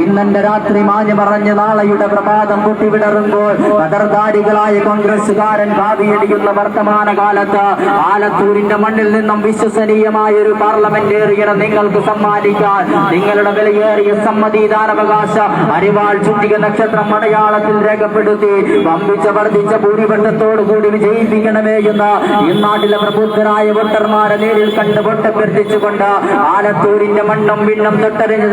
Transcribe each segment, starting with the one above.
ഇന്നെന്റെ രാത്രി മാഞ്ഞു പറഞ്ഞ് നാളെയുടെ പ്രഭാതം പൊട്ടിവിടറുമ്പോൾ കതർധാരികളായ കോൺഗ്രസുകാരൻ ഭാവിയടിയുന്ന വർത്തമാന കാലത്ത് ആലത്തൂരിന്റെ മണ്ണിൽ നിന്നും വിശ്വസനീയമായ ഒരു പാർലമെന്റേറിയനെ നിങ്ങൾക്ക് സമ്മാനിക്കാൻ. നിങ്ങളുടെ വിലയേറിയ സമ്മതിദാനാവകാശ അരിവാൾ ചുറ്റിക നക്ഷത്രം മലയാളത്തിൽ രേഖപ്പെടുത്തി വമ്പിച്ച വർദ്ധിച്ച ഭൂരിപക്ഷത്തോടു കൂടി വിജയിപ്പിക്കണമേ എന്ന് ഇന്നാട്ടിലെ പ്രബുദ്ധരായ വോട്ടർമാരെ നേരിൽ കണ്ട് വോട്ടഭ്യർത്ഥിച്ചുകൊണ്ട് ആലത്തൂരിന്റെ മണ്ണും വിണ്ണം തൊട്ടറിഞ്ഞ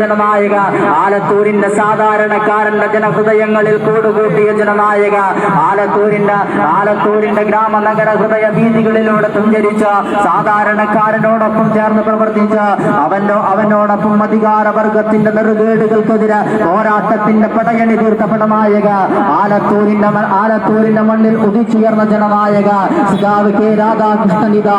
ആലത്തൂരിന്റെ സാധാരണക്കാരന്റെ ജനഹൃദയങ്ങളിൽ കൂടുകൂട്ടിയ ജനനായക ആലത്തൂരിന്റെ ആലത്തൂരിന്റെ ഗ്രാമ നഗര ഹൃദയ വീതികളിലൂടെ സഞ്ചരിച്ച സാധാരണക്കാരനോടൊപ്പം ചേർന്ന് പ്രവർത്തിച്ച അവനോ അവനോടൊപ്പം അധികാരവർഗത്തിന്റെ നെറുകേടുകൾക്കെതിരെ പോരാട്ടത്തിന്റെ പടയണി തീർത്ത പടനായക ആലത്തൂരിന്റെ ആലത്തൂരിന്റെ മണ്ണിൽ ഉദിച്ചുയർന്ന ജനനായക സിതാവ് കെ രാധാകൃഷ്ണനിത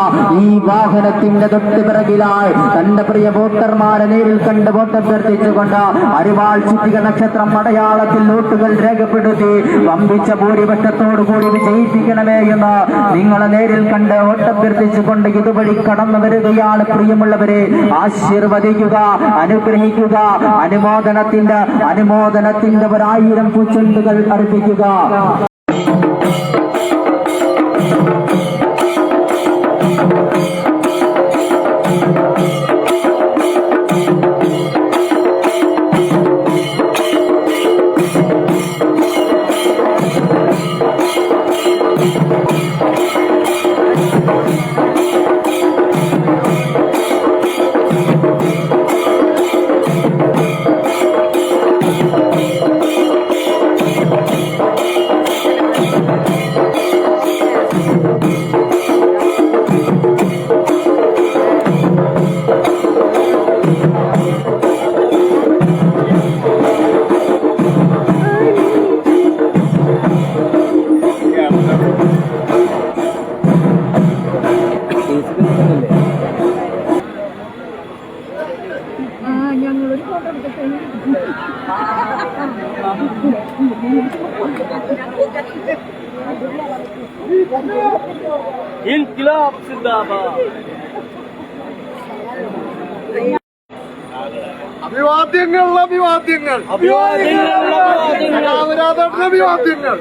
ഈ വാഹനത്തിന്റെ തൊട്ട് പിറകിലായി തന്റെ പ്രിയ വോട്ടർമാരെ നേരിൽ കണ്ട് വോട്ടഭ്യർത്ഥിച്ചുകൊണ്ട് അരിവാൾ ചുറ്റിക നക്ഷത്രം പടയാളത്തിൽ നോട്ടുകൾ രേഖപ്പെടുത്തി വമ്പിച്ച ഭൂരിപക്ഷത്തോടു കൂടി വിജയിപ്പിക്കണമേ എന്ന് നിങ്ങളെ നേരിൽ കണ്ട് ഓട്ടഭ്യർത്ഥിച്ചുകൊണ്ട് ഇതുവഴി കടന്നു വരികയാണ് പ്രിയമുള്ളവരെ. ആശീർവദിക്കുക അനുഗ്രഹിക്കുക അനുമോദനത്തിന്റെ അനുമോദനത്തിന്റെ ഒരായിരം പൂച്ചെണ്ടുകൾ അർപ്പിക്കുക. ഇൻകിലാബ് സിന്ദാബാദ്. അഭിവാദ്യങ്ങൾ. അഭിവാദ്യങ്ങൾ. അഭിവാദ്യങ്ങൾ, അഭിവാദ്യങ്ങൾ.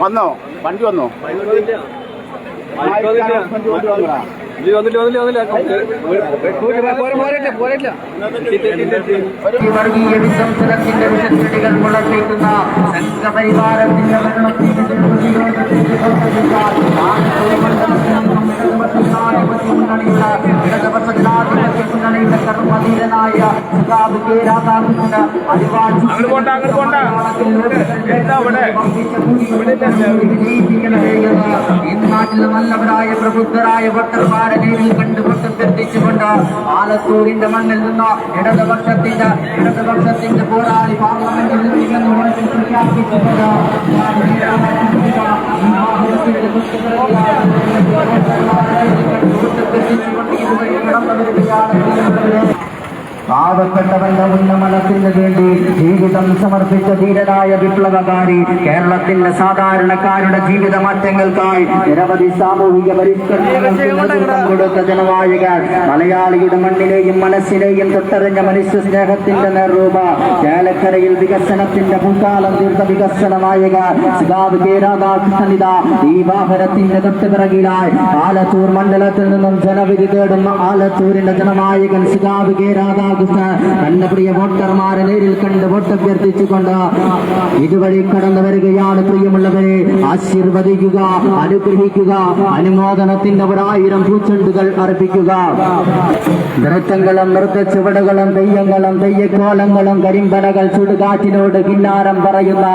വന്നോ? വണ്ടി വന്നോ? വർഗീയ മുളപ്പിക്കുന്ന സംഘപരിവാരത്തിന്റെ വെള്ളത്തിന്റെ രാധാകൃഷ്ണൻ അരിവാഴ്ച നാട്ടിലെ നല്ലവരായ പ്രബുദ്ധരായ ഭക്തന്മാരെ നേരിൽ കണ്ട് ഭക്തത്തെത്തിച്ചുകൊണ്ട് ആലത്തൂരിന്റെ മണ്ണിൽ നിന്ന് ഇടതുപക്ഷത്തിന്റെ ഇടതുപക്ഷത്തിന്റെ പോരാളി പാർലമെന്റിൽ നിന്ന് ഉറപ്പിൽ പ്രഖ്യാപിച്ചുകൊണ്ട് ഇതുവഴി കടന്നു വരികയാണ്. പാവപ്പെട്ടവന്റെ ഉന്നമനത്തിന് വേണ്ടി ജീവിതം സമർപ്പിച്ച ധീരനായ വിപ്ലവകാരി കേരളത്തിന്റെ സാധാരണക്കാരുടെ ജീവിത മാറ്റങ്ങൾക്കായി നിരവധി സാമൂഹിക കൊടുത്ത ജനനായകൻ മലയാളിയുടെ മണ്ണിലെയും മനസ്സിലെയും തൊട്ടറിഞ്ഞ മനുഷ്യ സ്നേഹത്തിന്റെ നേർരൂപ ചേലക്കരയിൽ വികസനത്തിന്റെ മുൻകാലം തീർത്ത വികസന നായക സിതാവ് കെ രാധാകൃഷ്ണനിത ഈ തൊട്ടുപിറകിലായി ആലത്തൂർ മണ്ഡലത്തിൽ നിന്നും ജനവിധി തേടുന്ന ആലത്തൂരിന്റെ ജനനായകൻ സിതാവ് കെ രാധാകൃഷ്ണൻ തന്റെ പ്രിയ വോട്ടർമാരെ നേരിൽ കണ്ട് വോട്ടഭ്യർത്ഥിച്ചുകൊണ്ട് ഇതുവഴി കടന്നു വരികയാണ് പ്രിയമുള്ളവരെ. ആശീർവദിക്കുക അനുഗ്രഹിക്കുക അനുമോദനത്തിന്റെ ഒരായിരം പൂച്ചെണ്ടുകൾ അർപ്പിക്കുക. നൃത്തങ്ങളും നൃത്ത ചുവടുകളും തെയ്യങ്ങളും തെയ്യക്കോലങ്ങളും കരിമ്പനകൾ ചുടുകാറ്റിനോട് കിന്നാരം പറയുന്ന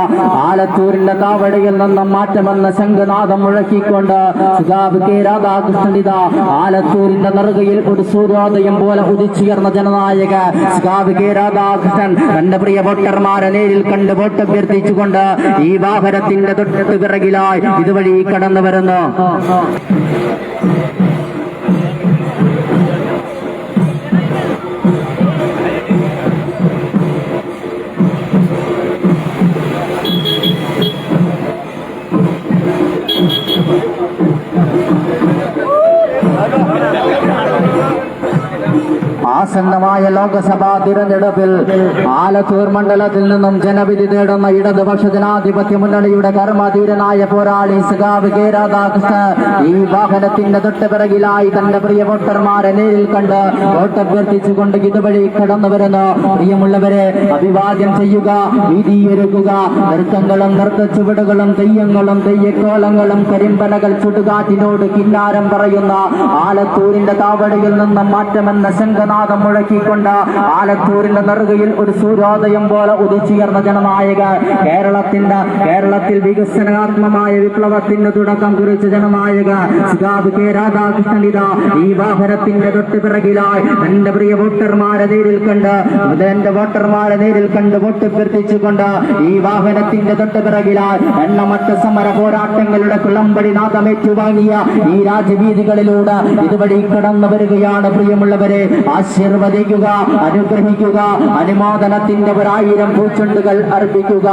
ആലത്തൂരിന്റെ താവടയിൽ നിന്നും മാറ്റമെന്ന ശംഖനാഥം മുഴക്കിക്കൊണ്ട് സുഗാബ് കെ രാധാകൃഷ്ണനിത ആലത്തൂരിന്റെ നെറുകയിൽ ഒരു സൂര്യോദയം പോലെ ഉദിച്ചുയർന്ന ജനനായക സ്കാവ് കെ രാധാകൃഷ്ണൻ തന്റെ പ്രിയ വോട്ടർമാരെ നേരിൽ കണ്ട് വോട്ട് അഭ്യർത്ഥിച്ചുകൊണ്ട് ഈ വാഹനത്തിന്റെ തൊട്ടു പിറകിലായി ഇതുവഴി കടന്നു വരുന്നു. ആസന്നമായ ലോകസഭാ തിരഞ്ഞെടുപ്പിൽ ആലത്തൂർ മണ്ഡലത്തിൽ നിന്നും ജനവിധി തേടുന്ന ഇടതുപക്ഷ ജനാധിപത്യ മുന്നണിയുടെ കർമ്മധീരനായ പോരാളി സഖാവ് കെ രാധാകൃഷ്ണൻ ഈ വാഹനത്തിന്റെ തൊട്ടുപിറകിലായി തന്റെ പ്രിയ വോട്ടർമാരെ നേരിൽ കണ്ട് വോട്ടഭ്യർത്ഥിച്ചുകൊണ്ട് ഇതുവഴി കടന്നു വരുന്നു. പ്രിയമുള്ളവരെ അഭിവാദ്യം ചെയ്യുക വീതിയൊരുക്കുക നൃത്തങ്ങളും നൃത്തച്ചുവടുകളും തെയ്യങ്ങളും തെയ്യക്കോലങ്ങളും കരിമ്പനകൾ ചുടുകാറ്റിനോട് കിന്നാരം പറയുന്ന ആലത്തൂരിന്റെ താവടിയിൽ നിന്നും മാറ്റമെന്ന ശംഖനാഥം മുഴക്കിക്കൊണ്ട് ആലത്തൂരിന്റെ നെറുകയിൽ ഒരു സൂര്യോദയം പോലെ ഉദിച്ചുയർന്ന ജനനായക കേരളത്തിന്റെ കേരളത്തിൽ വികസനാത്മമായ വിപ്ലവത്തിന് തുടക്കം കുറിച്ച ജനനായക സിതാബ് കെ രാധാകൃഷ്ണൻ ഇതാ ഈ വാഹനത്തിന്റെ തൊട്ടുപിറകിലായി എന്റെ പ്രിയ വോട്ടർമാരെ നേരിൽ കണ്ട് എന്റെ വോട്ടർമാരെ നേരിൽ കണ്ട് വോട്ട് ഈ വാഹനത്തിന്റെ തൊട്ടുപിറകിലായി എണ്ണമറ്റ സമര പോരാട്ടങ്ങളുടെ കുളമ്പടി നാദമേറ്റുവാങ്ങിയ ഈ രാജവീതികളിലൂടെ ഇതുവഴി കടന്നു വരികയാണ് പ്രിയമുള്ളവരെ. ആശീർവദിക്കുക അനുഗ്രഹിക്കുക അനുമോദനത്തിന്റെ ഒരായിരം പൂച്ചുണ്ടുകൾ അർപ്പിക്കുക.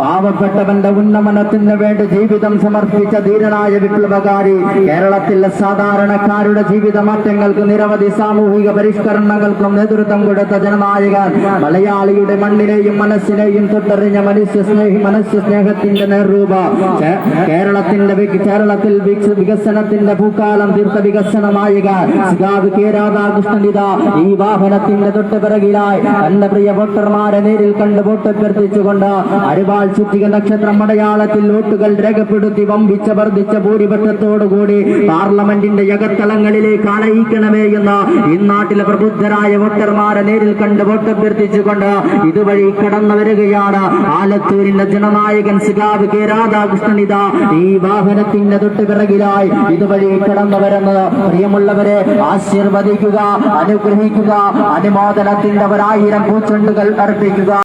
പാവപ്പെട്ടവന്റെ ഉന്നമനത്തിന് വേണ്ടി ജീവിതം സമർപ്പിച്ച ധീരനായ വിപ്ലവകാരി കേരളത്തിലെ സാധാരണക്കാരുടെ ജീവിത മാറ്റങ്ങൾക്ക് നിരവധി സാമൂഹിക പരിഷ്കരണങ്ങൾക്കും നേതൃത്വം കൊടുത്ത ജനനായകൻ മലയാളിയുടെ മണ്ണിനെയും മനസ്സിനെയും തൊട്ടറിഞ്ഞ മനുഷ്യ സ്നേഹി മനുഷ്യ സ്നേഹത്തിന്റെ നേർരൂപ. കേരളത്തിന്റെ കേരളത്തിൽ വികസനത്തിന്റെ പൂക്കാലം തീർത്ത വികസന നായക സിഗാവ് കെ രാധാകൃഷ്ണനിത ഈ വാഹനത്തിന്റെ തൊട്ടുപിറകിലായി തന്റെ പ്രിയ വോട്ടർമാരെ നേരിൽ കണ്ട് വോട്ട് അഭ്യർത്ഥിച്ചുകൊണ്ട് അരിവാൾ ചുറ്റിക നക്ഷത്രം മലയാളത്തിൽ വോട്ടുകൾ രേഖപ്പെടുത്തി വമ്പിച്ച വർദ്ധിച്ച ഭൂരിപക്ഷത്തോടുകൂടി പാർലമെന്റിന്റെ യകത്തലങ്ങളിലേക്ക് അണയിക്കണമേ എന്ന് ഇന്നാട്ടിലെ പ്രബുദ്ധരായ വോട്ടർമാരെ നേരിൽ കണ്ട് വോട്ടഭ്യർത്ഥിച്ചുകൊണ്ട് ഇതുവഴി കടന്നു വരികയാണ്. ആലത്തൂരിന്റെ ജനനായകൻ സിഗാവ് കെ രാധാകൃഷ്ണൻ ഇതാ ഈ വാഹനത്തിന്റെ തൊട്ട് പിറകിലായി ഇതുവഴി കടന്നു വരുന്നത്. പ്രിയമുള്ളവരെ ആശീർവദിക്കുക അനുഗ്രഹിക്കുക അനുമോദനത്തിന്റെ ഒരായിരം പൂച്ചെണ്ടുകൾ അർപ്പിക്കുക.